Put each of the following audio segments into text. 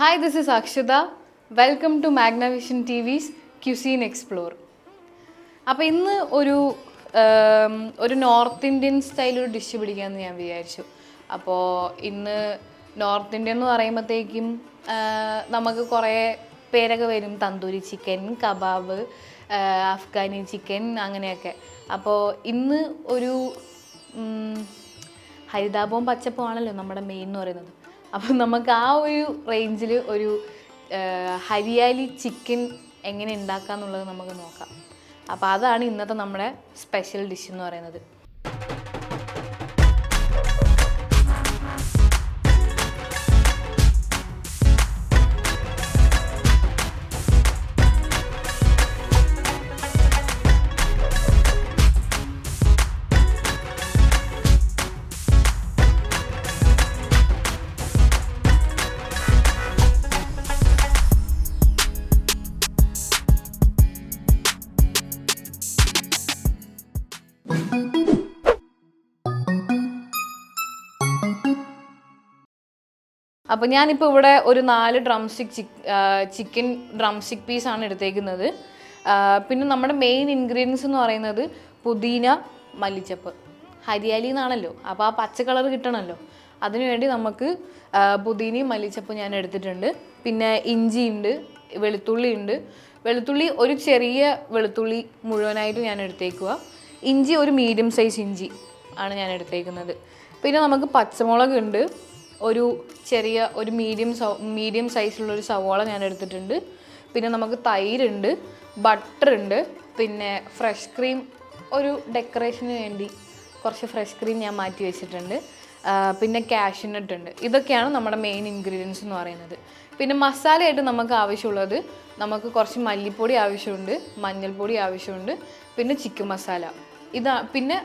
Hi this is Akshata welcome to Magnavision TV's cuisine explore അപ്പോൾ ഇന്ന് ഒരു ഒരു നോർത്ത് ഇന്ത്യൻ സ്റ്റൈൽ ഒരു ഡിഷ് പിടിക്കാമെന്ന് ഞാൻ വിചാരിച്ചു. അപ്പോൾ ഇന്ന് നോർത്ത് ഇന്ത്യൻ എന്ന് പറയുമ്പോഴത്തേക്കും നമുക്ക് കുറേ പേരൊക്കെ വരും. Tandoori chicken kebab Afghani chicken അങ്ങനെയൊക്കെ. അപ്പോൾ ഇന്ന് ഒരു ഹരിതാപവും പച്ചപ്പും ആണല്ലോ നമ്മുടെ മെയിൻ എന്ന് പറയുന്നത്. അപ്പം നമുക്ക് ആ ഒരു റേഞ്ചിൽ ഒരു ഹരിയാലി ചിക്കൻ എങ്ങനെ ഉണ്ടാക്കാന്നുള്ളത് നമുക്ക് നോക്കാം. അപ്പോൾ അതാണ് ഇന്നത്തെ നമ്മുടെ സ്പെഷ്യൽ ഡിഷ് എന്ന് പറയുന്നത്. അപ്പോൾ ഞാനിപ്പോൾ ഇവിടെ ഒരു നാല് drumstick chicken drumstick പീസാണ് എടുത്തേക്കുന്നത്. പിന്നെ നമ്മുടെ മെയിൻ ഇൻഗ്രീഡിയൻസ് എന്ന് പറയുന്നത് പുതിന മല്ലിച്ചപ്പ്. ഹരിയാലി എന്നാണല്ലോ. അപ്പോൾ ആ പച്ച കളർ കിട്ടണമല്ലോ അതിനുവേണ്ടി നമുക്ക് പുതിനയും മല്ലിച്ചപ്പും ഞാൻ എടുത്തിട്ടുണ്ട്. പിന്നെ ഇഞ്ചിയുണ്ട് വെളുത്തുള്ളി ഉണ്ട്. വെളുത്തുള്ളി ഒരു ചെറിയ വെളുത്തുള്ളി മുഴുവനായിട്ട് ഞാൻ എടുത്തേക്കുക ഇഞ്ചി ഒരു മീഡിയം സൈസ് ഇഞ്ചി ആണ് ഞാൻ എടുത്തേക്കുന്നത്. പിന്നെ നമുക്ക് പച്ചമുളക് ഉണ്ട്. ഒരു ചെറിയ ഒരു മീഡിയം മീഡിയം സൈസിലുള്ള ഒരു സവോള ഞാൻ എടുത്തിട്ടുണ്ട്. പിന്നെ നമുക്ക് തൈരുണ്ട് ബട്ടർ ഉണ്ട് പിന്നെ ഫ്രഷ് ക്രീം ഒരു ഡെക്കറേഷന് വേണ്ടി കുറച്ച് ഫ്രഷ് ക്രീം ഞാൻ മാറ്റി വെച്ചിട്ടുണ്ട്. പിന്നെ കാഷ്യൂനട്ട് ഉണ്ട്. ഇതൊക്കെയാണ് നമ്മുടെ മെയിൻ ഇൻഗ്രീഡിയൻസ് എന്ന് പറയുന്നത്. പിന്നെ മസാലയായിട്ട് നമുക്ക് ആവശ്യമുള്ളത് നമുക്ക് കുറച്ച് മല്ലിപ്പൊടി ആവശ്യമുണ്ട് മഞ്ഞൾപ്പൊടി ആവശ്യമുണ്ട് പിന്നെ ചിക്കൻ മസാല ഇതാ പിന്നെ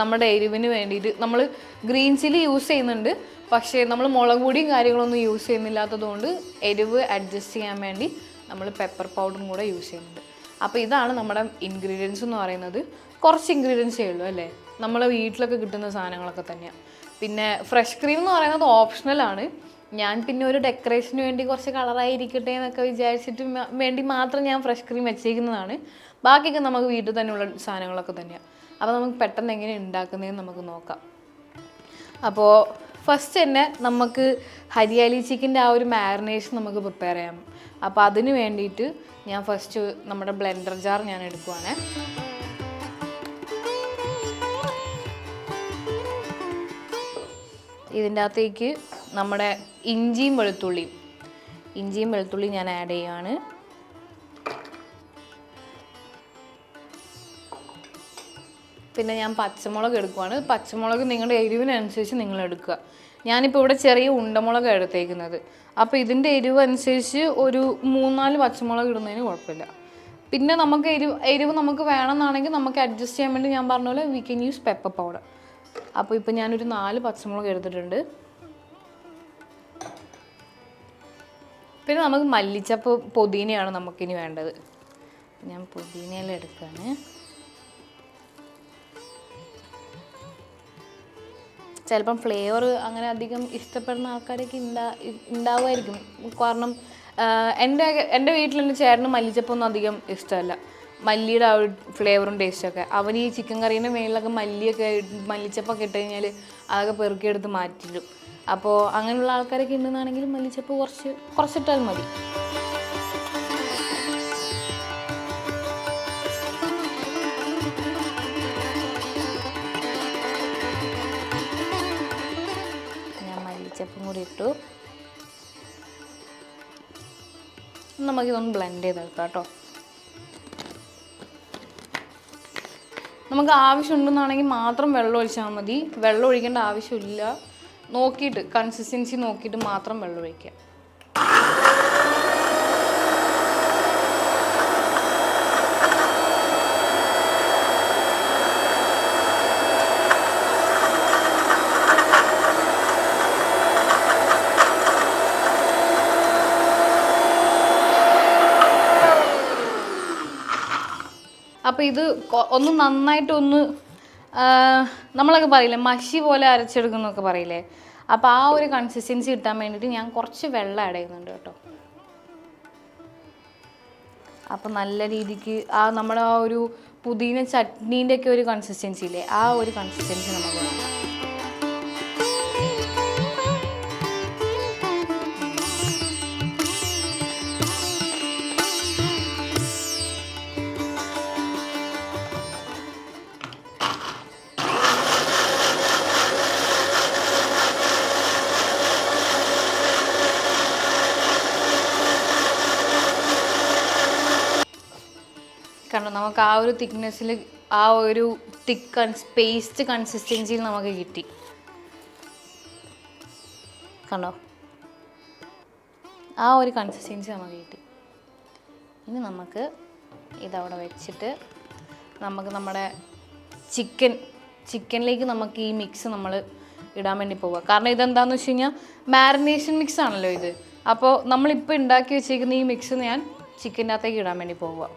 നമ്മുടെ എരിവിന് വേണ്ടിയിട്ട് നമ്മൾ ഗ്രീൻ ചില്ലി യൂസ് ചെയ്യുന്നുണ്ട്. പക്ഷേ നമ്മൾ മുളക് പൊടിയും കാര്യങ്ങളൊന്നും യൂസ് ചെയ്യുന്നില്ലാത്തതുകൊണ്ട് എരിവ് അഡ്ജസ്റ്റ് ചെയ്യാൻ വേണ്ടി നമ്മൾ പെപ്പർ പൗഡറും കൂടെ യൂസ് ചെയ്യുന്നുണ്ട്. അപ്പോൾ ഇതാണ് നമ്മുടെ ഇൻഗ്രീഡിയൻസ് എന്ന് പറയുന്നത്. കുറച്ച് ഇൻഗ്രീഡിയൻസേ ഉള്ളൂ അല്ലേ? നമ്മളെ വീട്ടിലൊക്കെ കിട്ടുന്ന സാധനങ്ങളൊക്കെ തന്നെയാണ് പിന്നെ ഫ്രഷ് ക്രീം എന്ന് പറയുന്നത് ഓപ്ഷണലാണ് ഞാൻ പിന്നെ ഒരു ഡെക്കറേഷന് വേണ്ടി കുറച്ച് കളറായിരിക്കട്ടെ എന്നൊക്കെ വിചാരിച്ചിട്ട് വേണ്ടി മാത്രം ഞാൻ ഫ്രഷ് ക്രീം വെച്ചേക്കുന്നതാണ്. ബാക്കിയൊക്കെ നമുക്ക് വീട്ടിൽ തന്നെയുള്ള സാധനങ്ങളൊക്കെ തന്നെയാണ് അപ്പോൾ നമുക്ക് പെട്ടെന്ന് എങ്ങനെ ഉണ്ടാക്കുന്നതെന്ന് നമുക്ക് നോക്കാം. അപ്പോൾ ഫസ്റ്റ് തന്നെ നമുക്ക് ഹരിയാലി ചിക്കന്റെ ആ ഒരു മാരിനേഷൻ നമുക്ക് പ്രിപ്പയർ ചെയ്യാം. അപ്പോൾ അതിന് വേണ്ടിയിട്ട് ഞാൻ ഫസ്റ്റ് നമ്മുടെ ബ്ലെൻഡർ ജാർ ഞാൻ എടുക്കുവാണ്. ഇതിന്റെ അകത്തേക്ക് നമ്മുടെ ഇഞ്ചിയും വെളുത്തുള്ളിയും. ഇഞ്ചിയും വെളുത്തുള്ളിയും ഞാൻ ആഡ് ചെയ്യുകയാണ് പിന്നെ ഞാൻ പച്ചമുളക് എടുക്കുവാണ്. പച്ചമുളക് നിങ്ങളുടെ എരിവിനനുസരിച്ച് നിങ്ങൾ എടുക്കുക. ഞാനിപ്പോൾ ഇവിടെ ചെറിയ ഉണ്ടമുളക് എടുത്തേക്കുന്നത്. അപ്പോൾ ഇതിന്റെ എരിവ് അനുസരിച്ച് ഒരു മൂന്നാൽ പച്ചമുളക് ഇടുന്നതിന് കുഴപ്പമില്ല. പിന്നെ നമുക്ക് എരിവ് എരിവ് നമുക്ക് വേണമെന്നാണെങ്കിൽ നമുക്ക് അഡ്ജസ്റ്റ് ചെയ്യാൻ വേണ്ടി ഞാൻ പറഞ്ഞ പോലെ we can use pepper powder അപ്പോൾ ഇപ്പോൾ ഞാനൊരു നാല് പച്ചമുളക് എടുത്തിട്ടുണ്ട്. പിന്നെ നമുക്ക് മല്ലിച്ചപ്പ് പൊതിനയാണ് നമുക്കിനി വേണ്ടത്. ഞാൻ പുതിനയെല്ലാം ചിലപ്പം ഫ്ലേവർ അങ്ങനെ അധികം ഇഷ്ടപ്പെടുന്ന ആൾക്കാരൊക്കെ ഉണ്ടാ ഉണ്ടാവുമായിരിക്കും കാരണം എന്റെ എന്റെ വീട്ടിൽ എന്റെ ചേട്ടന് മല്ലിച്ചപ്പൊന്നും അധികം ഇഷ്ടമല്ല. മല്ലിയുടെ ആ ഒരു ഫ്ലേവറും ടേസ്റ്റൊക്കെ അവൻ ഈ ചിക്കൻ കറീന്റെ മേളിലൊക്കെ മല്ലിയൊക്കെ മല്ലിച്ചപ്പൊക്കെ ഇട്ട് കഴിഞ്ഞാൽ അതൊക്കെ പെറുക്കിയെടുത്ത് മാറ്റിയിടും. അപ്പോൾ അങ്ങനെയുള്ള ആൾക്കാരൊക്കെ ഉണ്ടെന്നാണെങ്കിൽ മല്ലിച്ചപ്പ് കുറച്ച് കുറച്ചിട്ടാൽ മതി. മല്ലിച്ചപ്പും കൂടി ഇട്ടു. നമുക്കിതൊന്ന് ബ്ലെൻഡ് ചെയ്തെടുക്കാം കേട്ടോ നമുക്ക് ആവശ്യമുണ്ടെന്നാണെങ്കിൽ മാത്രം വെള്ളം ഒഴിച്ചാൽ മതി. വെള്ളം ഒഴിക്കേണ്ട ആവശ്യമില്ല. നോക്കിയിട്ട് കൺസിസ്റ്റൻസി നോക്കിയിട്ട് മാത്രം വെള്ളം ഒഴിക്കുക. അപ്പോൾ ഇത് ഒന്ന് നന്നായിട്ടൊന്ന് നമ്മളൊക്കെ പറയില്ലേ മഷി പോലെ അരച്ചെടുക്കുന്നൊക്കെ പറയില്ലേ? അപ്പോൾ ആ ഒരു കൺസിസ്റ്റൻസി കിട്ടാൻ വേണ്ടിയിട്ട് ഞാൻ കുറച്ച് വെള്ളം ആഡ് ചെയ്യുന്നുണ്ട് കേട്ടോ. അപ്പം നല്ല രീതിക്ക് ആ നമ്മുടെ ആ ഒരു പുതിന ചട്നീന്റെ ഒക്കെ ഒരു കൺസിസ്റ്റൻസി ഇല്ലേ? ആ ഒരു കൺസിസ്റ്റൻസി നമുക്ക് വേണം. നമുക്ക് ആ ഒരു തിക്നെസ്സിൽ ആ ഒരു തിക്ക് പേസ്റ്റ് കൺസിസ്റ്റൻസിയിൽ നമുക്ക് കിട്ടി. കണ്ടോ? ആ ഒരു കൺസിസ്റ്റൻസി നമുക്ക് കിട്ടി. ഇനി നമുക്ക് ഇതവിടെ വെച്ചിട്ട് നമുക്ക് നമ്മുടെ ചിക്കൻ ചിക്കനിലേക്ക് നമുക്ക് ഈ മിക്സ് നമ്മൾ ഇടാൻ വേണ്ടി പോവുക കാരണം ഇതെന്താന്ന് വെച്ച് കഴിഞ്ഞാൽ മാരിനേഷൻ മിക്സ് ആണല്ലോ ഇത്. അപ്പോൾ നമ്മളിപ്പോൾ ഉണ്ടാക്കി വെച്ചേക്കുന്ന ഈ മിക്സ് ഞാൻ ചിക്കന്റെ അകത്തേക്ക് ഇടാൻ വേണ്ടി പോവുക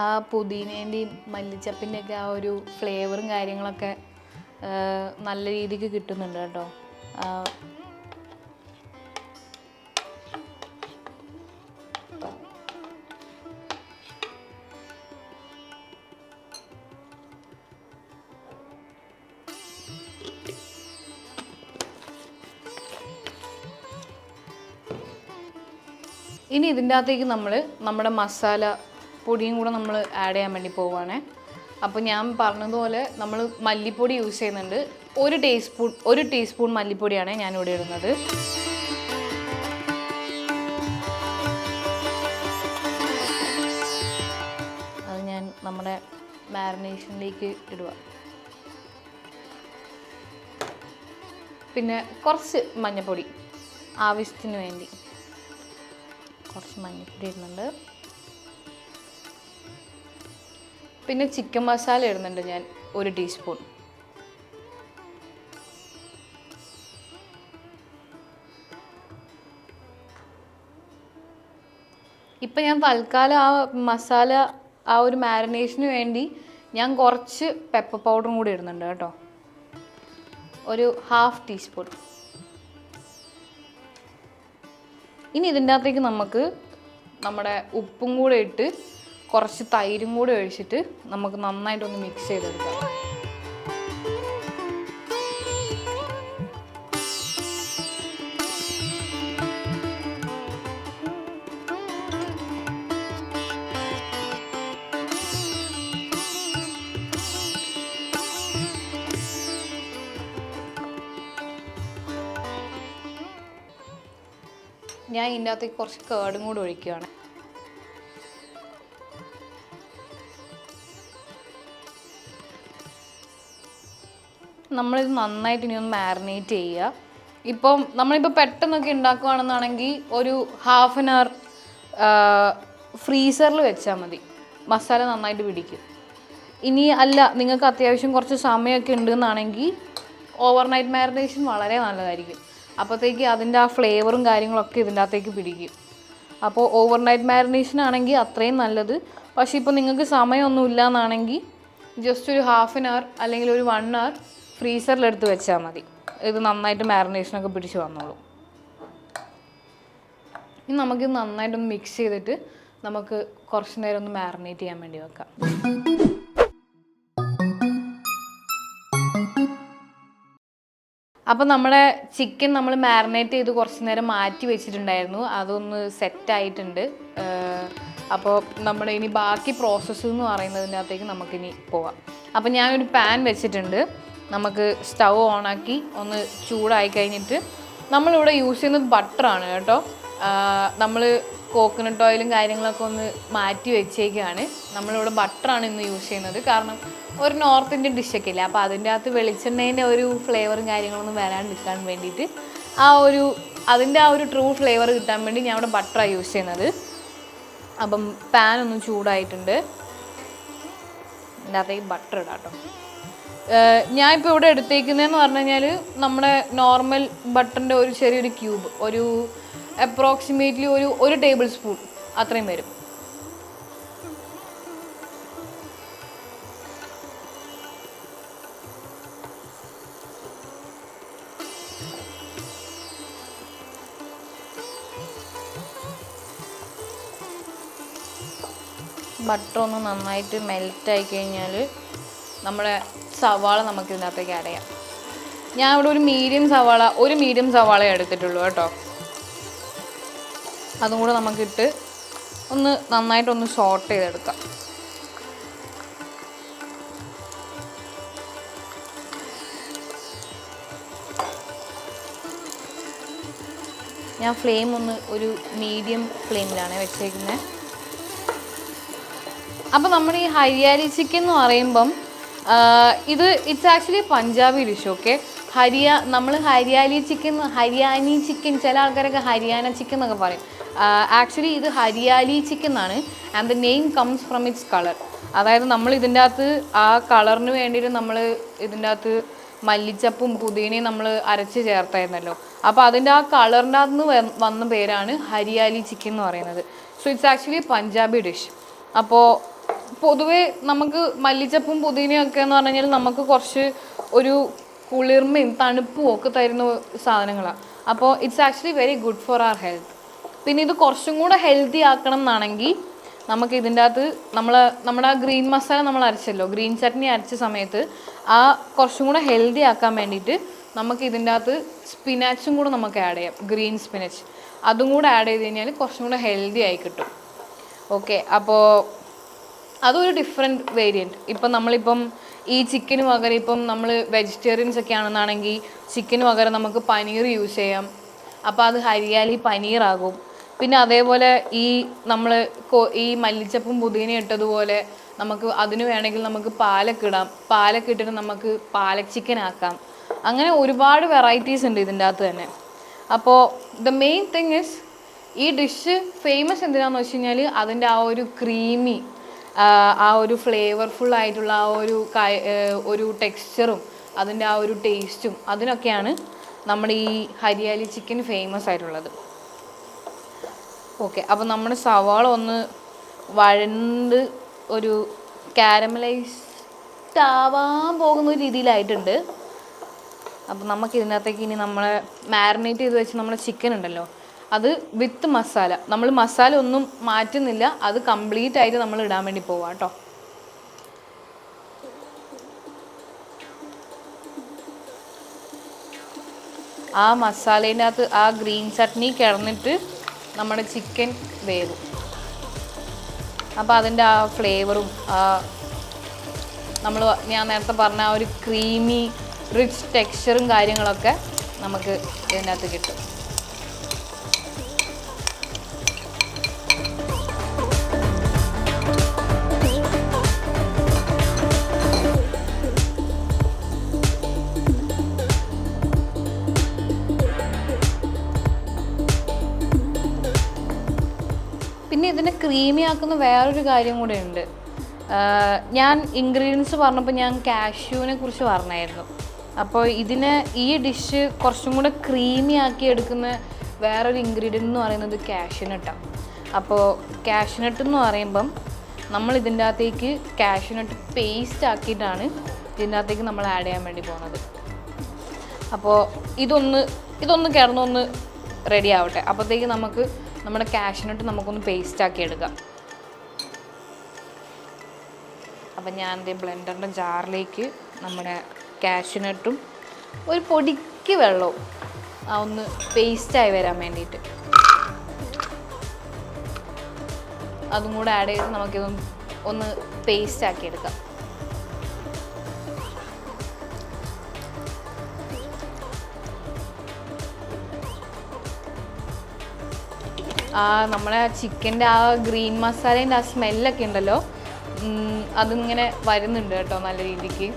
ആ പുതിനേന്റെയും മല്ലിച്ചപ്പിന്റെയൊക്കെ ആ ഒരു ഫ്ലേവറും കാര്യങ്ങളൊക്കെ നല്ല രീതിക്ക് കിട്ടുന്നുണ്ട് കേട്ടോ. ഇനി ഇതിന്റെ അകത്തേക്ക് നമ്മൾ നമ്മുടെ മസാല പൊടിയും കൂടെ നമ്മൾ ആഡ് ചെയ്യാൻ വേണ്ടി പോവുകയാണേ അപ്പോൾ ഞാൻ പറഞ്ഞതുപോലെ നമ്മൾ മല്ലിപ്പൊടി യൂസ് ചെയ്യുന്നുണ്ട്. ഒരു ടീസ്പൂൺ ഒരു ടീസ്പൂൺ മല്ലിപ്പൊടിയാണ് ഞാൻ ഇവിടെ ഇടുന്നത്. അത് ഞാൻ നമ്മുടെ മാരിനേഷനിലേക്ക് ഇടുക പിന്നെ കുറച്ച് മഞ്ഞൾപ്പൊടി ആവശ്യത്തിന് വേണ്ടി. കുറച്ച് മഞ്ഞൾപ്പൊടി ഇടുന്നുണ്ട്. പിന്നെ ചിക്കൻ മസാല ഇടുന്നുണ്ട് ഞാൻ ഒരു ടീസ്പൂൺ. ഇപ്പം ഞാൻ തൽക്കാലം ആ മസാല ആ ഒരു മാരിനേഷന് വേണ്ടി ഞാൻ കുറച്ച് പെപ്പർ പൗഡറും കൂടി ഇടുന്നുണ്ട് കേട്ടോ. ഒരു ഹാഫ് ടീസ്പൂൺ ഇനി ഇതിന്റെ അകത്തേക്ക് നമുക്ക് നമ്മുടെ ഉപ്പും കൂടെ ഇട്ട് കുറച്ച് തൈരും കൂടെ ഒഴിച്ചിട്ട് നമുക്ക് നന്നായിട്ടൊന്ന് മിക്സ് ചെയ്തെടുക്കാം. ഞാൻ ഇതിന്റെ അകത്തേക്ക് കുറച്ച് കേടും കൂടെ ഒഴിക്കുകയാണ്. നമ്മളിത് നന്നായിട്ട് ഇനി ഒന്ന് മാരിനേറ്റ് ചെയ്യുക ഇപ്പം നമ്മളിപ്പോൾ പെട്ടെന്നൊക്കെ ഉണ്ടാക്കുകയാണെന്നാണെങ്കിൽ ഒരു ഹാഫ് ആൻ അവർ ഫ്രീസറിൽ വെച്ചാൽ മതി. മസാല നന്നായിട്ട് പിടിക്കും. ഇനി അല്ല നിങ്ങൾക്ക് അത്യാവശ്യം കുറച്ച് സമയമൊക്കെ ഉണ്ടെന്നാണെങ്കിൽ ഓവർനൈറ്റ് മാരിനേഷൻ വളരെ നല്ലതായിരിക്കും. അപ്പോഴത്തേക്ക് അതിന്റെ ആ ഫ്ലേവറും കാര്യങ്ങളൊക്കെ ഇതിന്റെ അകത്തേക്ക് പിടിക്കും. അപ്പോൾ ഓവർനൈറ്റ് മാരിനേഷൻ ആണെങ്കിൽ അത്രയും നല്ലത്. പക്ഷേ ഇപ്പോൾ നിങ്ങൾക്ക് സമയമൊന്നുമില്ല എന്നാണെങ്കിൽ ജസ്റ്റ് ഒരു ഹാഫ് ആൻ അവർ അല്ലെങ്കിൽ ഒരു വൺ അവർ ഫ്രീസറിലെടുത്ത് വെച്ചാൽ മതി. ഇത് നന്നായിട്ട് മാരിനേഷനൊക്കെ പിടിച്ച് വന്നോളൂ. ഇനി നമുക്കിത് നന്നായിട്ടൊന്ന് മിക്സ് ചെയ്തിട്ട് നമുക്ക് കുറച്ച് നേരം ഒന്ന് മാരിനേറ്റ് ചെയ്യാൻ വേണ്ടി വെക്കാം. അപ്പോൾ നമ്മുടെ ചിക്കൻ നമ്മൾ മാരിനേറ്റ് ചെയ്ത് കുറച്ച് നേരം മാറ്റി വെച്ചിട്ടുണ്ടായിരുന്നു. അതൊന്ന് സെറ്റ് ആയിട്ടുണ്ട്. അപ്പോൾ നമ്മൾ ഇനി ബാക്കി പ്രോസസ്സ് എന്ന് പറയുന്നതിന്റെ അകത്തേക്ക് നമുക്കിനി പോവാം. അപ്പോൾ ഞാനൊരു പാൻ വെച്ചിട്ടുണ്ട്. നമുക്ക് സ്റ്റൗ ഓണാക്കി ഒന്ന് ചൂടായി കഴിഞ്ഞിട്ട് നമ്മളിവിടെ യൂസ് ചെയ്യുന്നത് ബട്ടറാണ് കേട്ടോ. നമ്മൾ കോക്കനട്ട് ഓയിലും കാര്യങ്ങളൊക്കെ ഒന്ന് മാറ്റി വെച്ചേക്കാണ്. നമ്മളിവിടെ ബട്ടറാണ് ഇന്ന് യൂസ് ചെയ്യുന്നത്. കാരണം ഒരു നോർത്ത് ഇന്ത്യൻ ഡിഷൊക്കെ ഇല്ലേ? അപ്പോൾ അതിന്റെ അകത്ത് വെളിച്ചെണ്ണേന്റെ ഒരു ഫ്ലേവറും കാര്യങ്ങളൊന്നും വരാണ്ടിരിക്കാൻ വേണ്ടിയിട്ട് ആ ഒരു അതിന്റെ ആ ഒരു ട്രൂ ഫ്ലേവർ കിട്ടാൻ വേണ്ടി ഞാൻ ഇവിടെ ബട്ടറാണ് യൂസ് ചെയ്യുന്നത്. അപ്പം പാൻ ഒന്ന് ചൂടായിട്ടുണ്ട്. അതിന്റെ അകത്തേക്ക് ബട്ടർ ഇടാം കേട്ടോ. ഞാൻ ഇപ്പോൾ ഇവിടെ എടുത്തേക്കുന്നതെന്ന് പറഞ്ഞു കഴിഞ്ഞാൽ നമ്മുടെ നോർമൽ ബട്ടറിന്റെ ഒരു ചെറിയൊരു ക്യൂബ് ഒരു അപ്രോക്സിമേറ്റ്ലി ഒരു ഒരു ടേബിൾ സ്പൂൺ അത്രയും വരും. ബട്ടർ ഒന്ന് നന്നായിട്ട് മെൽറ്റ് ആയി കഴിഞ്ഞാൽ നമ്മുടെ സവാള നമുക്ക് ഇതിനകത്തേക്ക് ആഡ് ചെയ്യാം. ഞാൻ ഇവിടെ ഒരു മീഡിയം സവാള ഒരു മീഡിയം സവാള എടുത്തിട്ടുള്ളൂ കേട്ടോ. അതും കൂടെ നമുക്കിട്ട് ഒന്ന് നന്നായിട്ടൊന്ന് ഷോർട്ട് ചെയ്തെടുക്കാം. ഞാൻ ഫ്ലെയിം ഒന്ന് ഒരു മീഡിയം ഫ്ലെയിമിലാണ് വെച്ചേക്കുന്നത് അപ്പോൾ നമ്മുടെ ഈ ഹരിയാലി ചിക്കൻ എന്ന് പറയുമ്പം ഇത് it's actually Punjabi dish okay ഹരിയ നമ്മൾ ഹരിയാലി ചിക്കൻ ഹരിയാനി ചിക്കൻ ചില ആൾക്കാരൊക്കെ ഹരിയാന ചിക്കൻ എന്നൊക്കെ പറയും. ആക്ച്വലി ഇത് ഹരിയാലി ചിക്കൻ എന്നാണ് and the name comes from it's colour അതായത് നമ്മൾ ഇതിന്റെ അകത്ത് ആ കളറിന് വേണ്ടിയിട്ട് നമ്മൾ ഇതിന്റെ അകത്ത് മല്ലിച്ചപ്പും പുതിനയും നമ്മൾ അരച്ച് ചേർത്തായിരുന്നല്ലോ. അപ്പോൾ അതിന്റെ ആ കളറിന്റെ അകത്ത് നിന്ന് വന്ന പേരാണ് ഹരിയാലി ചിക്കൻ എന്ന് പറയുന്നത്. So it's actually Punjabi dish അപ്പോൾ പൊതുവേ നമുക്ക് മല്ലിച്ചപ്പും പുതിനയും ഒക്കെ എന്ന് പറഞ്ഞു കഴിഞ്ഞാൽ നമുക്ക് കുറച്ച് ഒരു കുളിർമയും തണുപ്പും ഒക്കെ തരുന്ന സാധനങ്ങളാണ് അപ്പോൾ it's actually very good for our health പിന്നെ ഇത് കുറച്ചും കൂടെ ഹെൽത്തി ആക്കണം എന്നാണെങ്കിൽ നമുക്ക് ഇതിന്റെ അകത്ത് നമ്മൾ നമ്മുടെ ആ ഗ്രീൻ മസാല നമ്മൾ അരച്ചല്ലോ ഗ്രീൻ ചട്നി അരച്ച സമയത്ത് ആ കുറച്ചും കൂടെ ഹെൽത്തി ആക്കാൻ വേണ്ടിയിട്ട് നമുക്ക് ഇതിന്റെ അകത്ത് സ്പിനാച്ചും കൂടെ നമുക്ക് ആഡ് ചെയ്യാം ഗ്രീൻ സ്പിനച്ച് അതും കൂടെ ആഡ് ചെയ്ത് കഴിഞ്ഞാൽ കുറച്ചും കൂടെ ഹെൽത്തി ആയി കിട്ടും. ഓക്കെ അപ്പോൾ അതൊരു ഡിഫറെന്റ് വേരിയന്റ് ഇപ്പം നമ്മളിപ്പം ഈ ചിക്കന് പകരം ഇപ്പം നമ്മൾ വെജിറ്റേറിയൻസ് ഒക്കെ ആണെന്നാണെങ്കിൽ ചിക്കന് പകരം നമുക്ക് പനീർ യൂസ് ചെയ്യാം. അപ്പോൾ അത് ഹരിയാലി പനീറാകും. പിന്നെ അതേപോലെ ഈ നമ്മൾ ഈ മല്ലിച്ചപ്പും പുതിന ഇട്ടതുപോലെ നമുക്ക് അതിന് വേണമെങ്കിൽ നമുക്ക് പാലക്ക് ഇടാം. പാലക്ക് ഇട്ടിട്ട് നമുക്ക് പാലക് ചിക്കൻ ആക്കാം. അങ്ങനെ ഒരുപാട് വെറൈറ്റീസ് ഉണ്ട് ഇതിന്റെ അകത്ത് തന്നെ. അപ്പോൾ ദ മെയിൻ തിങ് ഇസ് ഈ ഡിഷ് ഫേമസ് എന്തിനാന്ന് വെച്ച് കഴിഞ്ഞാൽ അതിന്റെ ആ ഒരു ക്രീമി ആ ഒരു ഫ്ലേവർഫുൾ ആയിട്ടുള്ള ആ ഒരു ഒരു ടെക്സ്ചറും അതിന്റെ ആ ഒരു ടേസ്റ്റും അതിനൊക്കെയാണ് നമ്മുടെ ഈ ഹരിയാലി ചിക്കൻ ഫേമസ് ആയിട്ടുള്ളത്. ഓക്കെ അപ്പോൾ നമ്മൾ സവാള ഒന്ന് വഴണ്ട് ഒരു കാരമലൈസ്ഡ് ആവാൻ പോകുന്ന ഒരു രീതിയിലായിട്ടുണ്ട്. അപ്പോൾ നമുക്ക് ഇതിനകത്തേക്ക് ഇനി നമ്മൾ മാരിനേറ്റ് ചെയ്ത് വെച്ച് നമ്മുടെ ചിക്കൻ ഉണ്ടല്ലോ അത് വിത്ത് മസാല നമ്മൾ മസാല ഒന്നും മാറ്റുന്നില്ല. അത് കംപ്ലീറ്റ് ആയിട്ട് നമ്മൾ ഇടാൻ വേണ്ടി പോവാം കേട്ടോ ആ മസാലേന്റെ അകത്ത് ആ ഗ്രീൻ ചട്നി കിടന്നിട്ട് നമ്മുടെ ചിക്കൻ വേവും. അപ്പോൾ അതിന്റെ ആ ഫ്ലേവറും ആ നമ്മൾ ഞാൻ നേരത്തെ പറഞ്ഞ ആ ഒരു ക്രീമി റിച്ച് ടെക്സ്ചറും കാര്യങ്ങളൊക്കെ നമുക്ക് ഇതിനകത്ത് കിട്ടും. ഇതിനെ ക്രീമി ആക്കുന്ന വേറൊരു കാര്യം കൂടെ ഉണ്ട് ഞാൻ ഇൻഗ്രീഡിയൻസ് പറഞ്ഞപ്പോൾ ഞാൻ കാഷ്യൂവിനെ കുറിച്ച് പറഞ്ഞായിരുന്നു. അപ്പോൾ ഇതിന് ഈ ഡിഷ് കുറച്ചും കൂടെ ക്രീമി ആക്കി എടുക്കുന്ന വേറൊരു ഇൻഗ്രീഡിയന്റ് എന്ന് പറയുന്നത് കാഷ്യൂനട്ടാണ് അപ്പോൾ കാഷ്യൂനട്ട് എന്ന് പറയുമ്പം നമ്മൾ ഇതിന്റെ അകത്തേക്ക് കാഷ്യൂനട്ട് പേസ്റ്റ് ആക്കിയിട്ടാണ് ഇതിന്റെ അകത്തേക്ക് നമ്മൾ ആഡ് ചെയ്യാൻ വേണ്ടി പോകുന്നത്. അപ്പോൾ ഇതൊന്ന് ഇതൊന്ന് കിടന്നൊന്ന് റെഡി ആവട്ടെ. അപ്പോഴത്തേക്ക് നമുക്ക് നമ്മുടെ ക്യാഷിനിട്ട് നമുക്കൊന്ന് പേസ്റ്റ് ആക്കി എടുക്കാം. അപ്പം ഞാൻ എന്റെ ബ്ലെൻഡറിന്റെ ജാറിലേക്ക് നമ്മുടെ കാഷ്നട്ടും ഒരു പൊടിക്ക് വെള്ളവും ആ ഒന്ന് പേസ്റ്റായി വരാൻ വേണ്ടിയിട്ട്. അതും കൂടെ ആഡ് ചെയ്ത് നമുക്കിതൊന്ന് ഒന്ന് പേസ്റ്റ് ആക്കി എടുക്കാം. നമ്മുടെ നമ്മളെ ചിക്കന്റെ ആ ഗ്രീൻ മസാലേന്റെ ആ സ്മെല്ലൊക്കെ ഉണ്ടല്ലോ. അതിങ്ങനെ വരുന്നുണ്ട് കേട്ടോ നല്ല രീതിക്ക്.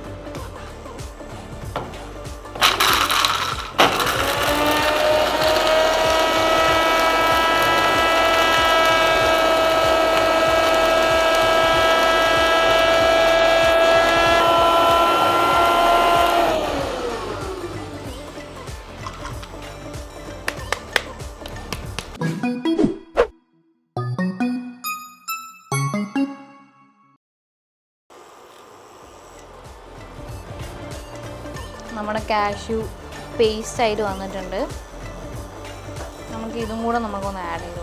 കാഷ്യൂ പേസ്റ്റ് ആയിട്ട് വന്നിട്ടുണ്ട്. നമുക്ക് ഇതും കൂടെ നമുക്കൊന്ന് ആഡ് ചെയ്ത്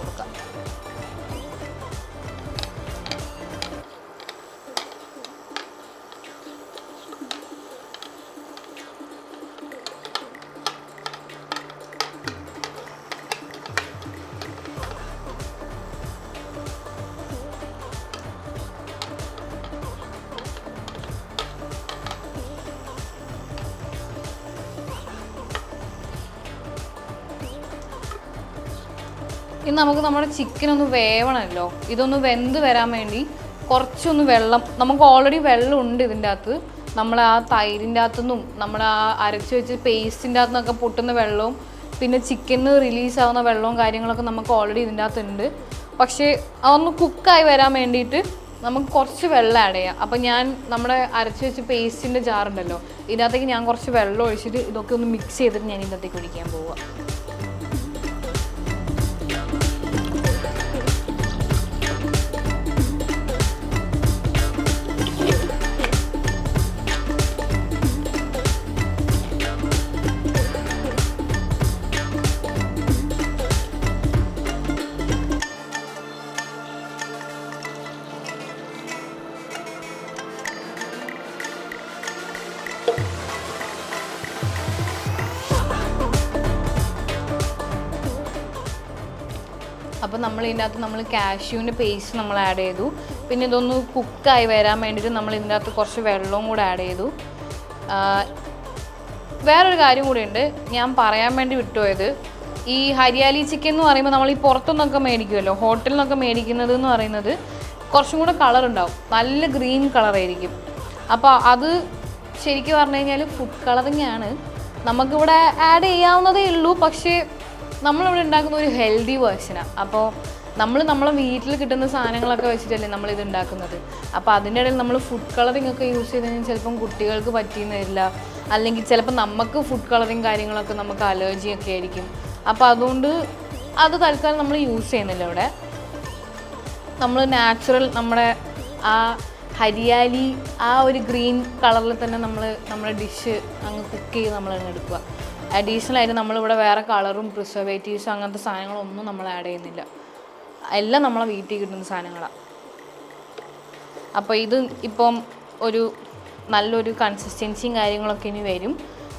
ഇനി നമുക്ക് നമ്മുടെ ചിക്കൻ ഒന്ന് വേവണമല്ലോ ഇതൊന്ന് വെന്ത് വരാൻ വേണ്ടി കുറച്ചൊന്ന് വെള്ളം നമുക്ക് ഓൾറെഡി വെള്ളം ഉണ്ട് ഇതിന്റെ അകത്ത്. നമ്മൾ ആ തൈരിന്റെ അകത്തുനിന്നും നമ്മൾ ആ അരച്ച് വെച്ച് പേസ്റ്റിന്റെ അകത്തു നിന്നൊക്കെ പൊട്ടുന്ന വെള്ളവും പിന്നെ ചിക്കന് റിലീസാവുന്ന വെള്ളവും കാര്യങ്ങളൊക്കെ നമുക്ക് ഓൾറെഡി ഇതിന്റെ അകത്തുണ്ട്. പക്ഷേ അതൊന്ന് കുക്കായി വരാൻ വേണ്ടിയിട്ട് നമുക്ക് കുറച്ച് വെള്ളം ആഡ് ചെയ്യാം. അപ്പം ഞാൻ നമ്മുടെ അരച്ച് വെച്ച് പേസ്റ്റിന്റെ ജാറുണ്ടല്ലോ ഇതിനകത്തേക്ക് ഞാൻ കുറച്ച് വെള്ളം ഒഴിച്ചിട്ട് ഇതൊക്കെ ഒന്ന് മിക്സ് ചെയ്തിട്ട് ഞാൻ ഇതിനകത്തേക്ക് ഒഴിക്കാൻ പോവുക അപ്പോൾ നമ്മൾ കാഷ്യൂവിന്റെ പേസ്റ്റ് നമ്മൾ ആഡ് ചെയ്തു. പിന്നെ ഇതൊന്ന് കുക്കായി വരാൻ വേണ്ടിയിട്ട് നമ്മൾ ഇതിനകത്ത് കുറച്ച് വെള്ളവും കൂടെ ആഡ് ചെയ്തു. വേറൊരു കാര്യം കൂടിയുണ്ട് ഞാൻ പറയാൻ വേണ്ടി വിട്ടുപോയത് ഈ ഹരിയാലി ചിക്കൻ എന്ന് പറയുമ്പോൾ നമ്മൾ ഈ പുറത്തുനിന്നൊക്കെ മേടിക്കുമല്ലോ? ഹോട്ടലിൽ നിന്നൊക്കെ മേടിക്കുന്നത് എന്ന് പറയുന്നത് കുറച്ചും കൂടെ കളർ ഉണ്ടാവും. നല്ല ഗ്രീൻ കളറായിരിക്കും അപ്പോൾ അത് ശരിക്കും പറഞ്ഞു കഴിഞ്ഞാൽ ഫുഡ് കളറിങ് ആണ്. നമുക്കിവിടെ ആഡ് ചെയ്യാവുന്നതേ ഉള്ളൂ. പക്ഷേ നമ്മളിവിടെ ഉണ്ടാക്കുന്ന ഒരു ഹെൽത്തി വേർഷനാണ് അപ്പോൾ നമ്മൾ നമ്മളെ വീട്ടിൽ കിട്ടുന്ന സാധനങ്ങളൊക്കെ വെച്ചിട്ടല്ലേ നമ്മൾ ഇത് ഉണ്ടാക്കുന്നത്. അപ്പോൾ അതിന്റെ ഇടയിൽ നമ്മൾ ഫുഡ് കളറിംഗ് ഒക്കെ യൂസ് ചെയ്ത് കഴിഞ്ഞാൽ ചിലപ്പം കുട്ടികൾക്ക് പറ്റിയെന്ന് വരില്ല. അല്ലെങ്കിൽ ചിലപ്പോൾ നമുക്ക് ഫുഡ് കളറിങ് കാര്യങ്ങളൊക്കെ നമുക്ക് അലർജി ഒക്കെ ആയിരിക്കും. അപ്പോൾ അതുകൊണ്ട് അത് തൽക്കാലം നമ്മൾ യൂസ് ചെയ്യുന്നില്ല ഇവിടെ. നമ്മൾ നാച്ചുറൽ നമ്മുടെ ആ ഹരിയാലി ആ ഒരു ഗ്രീൻ കളറിൽ തന്നെ നമ്മൾ നമ്മുടെ ഡിഷ് അങ്ങ് കുക്ക് ചെയ്ത് നമ്മൾ അങ്ങ് എടുക്കുക. അഡീഷണൽ ആയിട്ട് നമ്മളിവിടെ വേറെ കളറും പ്രിസർവേറ്റീവ്സും അങ്ങനത്തെ സാധനങ്ങളൊന്നും നമ്മൾ ആഡ് ചെയ്യുന്നില്ല. എല്ലാം നമ്മളെ വീട്ടിൽ കിട്ടുന്ന സാധനങ്ങളാണ് അപ്പോൾ ഇത് ഇപ്പം ഒരു നല്ലൊരു കൺസിസ്റ്റൻസിയും കാര്യങ്ങളൊക്കെ ഇനി വരും.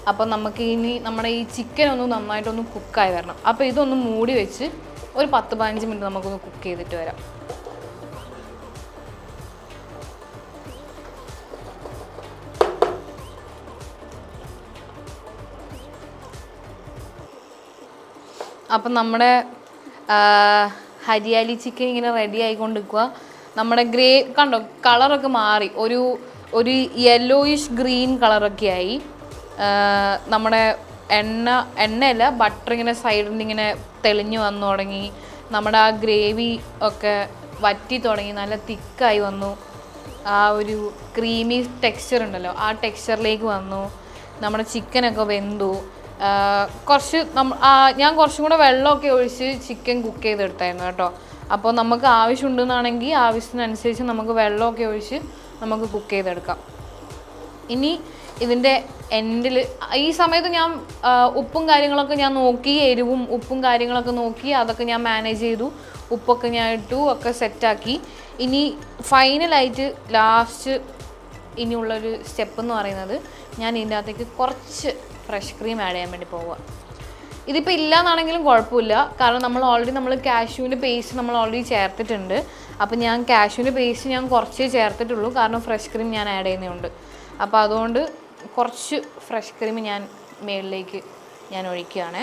അപ്പോൾ നമുക്ക് ഇനി നമ്മുടെ ഈ ചിക്കൻ ഒന്ന് നന്നായിട്ടൊന്ന് കുക്കായി വരണം. അപ്പോൾ ഇതൊന്ന് മൂടി വെച്ച് ഒരു പത്ത് പതിനഞ്ച് മിനിറ്റ് നമുക്കൊന്ന് കുക്ക് ചെയ്തിട്ട് വരാം. അപ്പം നമ്മുടെ ഹരിയാലി ചിക്കൻ ഇങ്ങനെ റെഡി ആയിക്കൊണ്ട് നിൽക്കുക നമ്മുടെ ഗ്രേ കണ്ടോ കളറൊക്കെ മാറി. ഒരു ഒരു യെല്ലോയിഷ് ഗ്രീൻ കളറൊക്കെ ആയി. നമ്മുടെ എണ്ണ എണ്ണയല്ല ബട്ടർ ഇങ്ങനെ സൈഡിൽ നിന്ന് ഇങ്ങനെ തെളിഞ്ഞു വന്നു തുടങ്ങി. നമ്മുടെ ആ ഗ്രേവി ഒക്കെ വറ്റി തുടങ്ങി നല്ല തിക്കായി വന്നു. ആ ഒരു ക്രീമി ടെക്സ്ചർ ഉണ്ടല്ലോ ആ ടെക്സ്ചറിലേക്ക് വന്നു. നമ്മുടെ ചിക്കനൊക്കെ വെന്തു. കുറച്ച് ഞാൻ കുറച്ചും കൂടെ വെള്ളമൊക്കെ ഒഴിച്ച് ചിക്കൻ കുക്ക് ചെയ്തെടുത്തായിരുന്നു കേട്ടോ. അപ്പോൾ നമുക്ക് ആവശ്യമുണ്ടെന്നാണെങ്കിൽ ആവശ്യത്തിനനുസരിച്ച് നമുക്ക് വെള്ളമൊക്കെ ഒഴിച്ച് നമുക്ക് കുക്ക് ചെയ്തെടുക്കാം. ഇനി ഇതിന്റെ എൻഡിൽ ഈ സമയത്ത് ഞാൻ ഉപ്പും കാര്യങ്ങളൊക്കെ ഞാൻ നോക്കി എരിവും ഉപ്പും കാര്യങ്ങളൊക്കെ നോക്കി അതൊക്കെ ഞാൻ മാനേജ് ചെയ്തു. ഉപ്പൊക്കെ ഞാൻ ഇട്ടു ഒക്കെ സെറ്റാക്കി. ഇനി ഫൈനലായിട്ട് ലാസ്റ്റ് ഇനിയുള്ളൊരു സ്റ്റെപ്പ് എന്ന് പറയുന്നത് ഞാൻ ഇതിന്റെ അകത്തേക്ക് കുറച്ച് ഫ്രഷ് ക്രീം ആഡ് ചെയ്യാൻ വേണ്ടി പോവുക. ഇതിപ്പോൾ ഇല്ലയെന്നാണെങ്കിലും കുഴപ്പമില്ല. കാരണം നമ്മൾ ഓൾറെഡി നമ്മൾ കാഷ്യൂവിന്റെ പേസ്റ്റ് നമ്മൾ ഓൾറെഡി ചേർത്തിട്ടുണ്ട്. അപ്പോൾ ഞാൻ കാഷ്യൂവിന്റെ പേസ്റ്റ് ഞാൻ കുറച്ചേ ചേർത്തിട്ടുള്ളൂ. കാരണം ഫ്രഷ് ക്രീം ഞാൻ ആഡ് ചെയ്യുന്നുണ്ട് അപ്പോൾ അതുകൊണ്ട് കുറച്ച് ഫ്രഷ് ക്രീം ഞാൻ മേളിലേക്ക് ഞാൻ ഒഴിക്കുകയാണ്.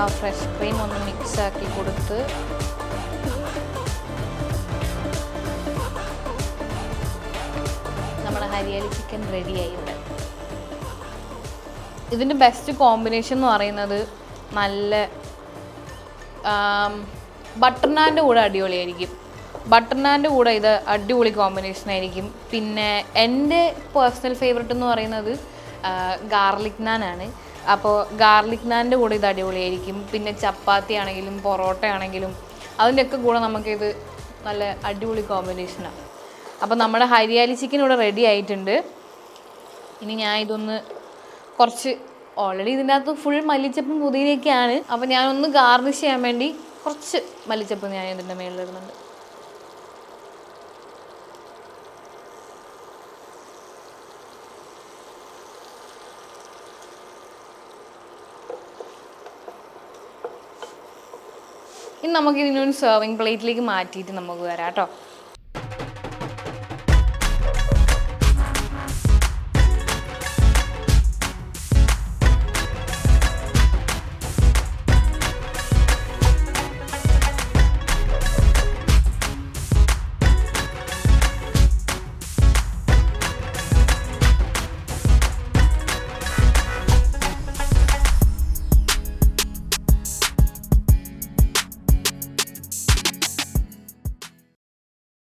ആ ഫ്രഷ് ക്രീം ഒന്ന് മിക്സ് ആക്കി കൊടുത്ത് നമ്മുടെ ഹരിയാലി ചിക്കൻ റെഡിയായി ഇവിടെ. ഇതിന്റെ ബെസ്റ്റ് കോമ്പിനേഷൻ എന്ന് പറയുന്നത് നല്ല ബട്ടർ നാന്റെ കൂടെ അടിപൊളിയായിരിക്കും. ബട്ടർ നാന്റെ കൂടെ ഇത് അടിപൊളി കോമ്പിനേഷൻ ആയിരിക്കും. പിന്നെ എന്റെ പേഴ്സണൽ ഫേവററ്റ് എന്ന് പറയുന്നത് ഗാർലിക് നാനാണ് അപ്പോൾ ഗാർലിക് നാന്റെ കൂടെ ഇത് അടിപൊളിയായിരിക്കും. പിന്നെ ചപ്പാത്തി ആണെങ്കിലും പൊറോട്ട ആണെങ്കിലും അതിന്റെയൊക്കെ കൂടെ നമുക്കിത് നല്ല അടിപൊളി കോമ്പിനേഷനാണ് അപ്പോൾ നമ്മുടെ ഹരിയാലി ചിക്കൻ ഇവിടെ റെഡി ആയിട്ടുണ്ട്. ഇനി ഞാൻ ഇതൊന്ന് കുറച്ച് ഓൾറെഡി ഇതിന്റെ അകത്ത് ഫുൾ മല്ലിച്ചപ്പും പുതിയൊക്കെയാണ് അപ്പോൾ ഞാനൊന്ന് ഗാർണിഷ് ചെയ്യാൻ വേണ്ടി കുറച്ച് മല്ലിച്ചപ്പ് ഞാൻ ഇതിന്റെ മേളിലിടുന്നുണ്ട് ഇനി നമുക്ക് ഇതിനൊരു സെർവിങ് പ്ലേറ്റിലേക്ക് മാറ്റിയിട്ട് നമുക്ക് വരാം കേട്ടോ.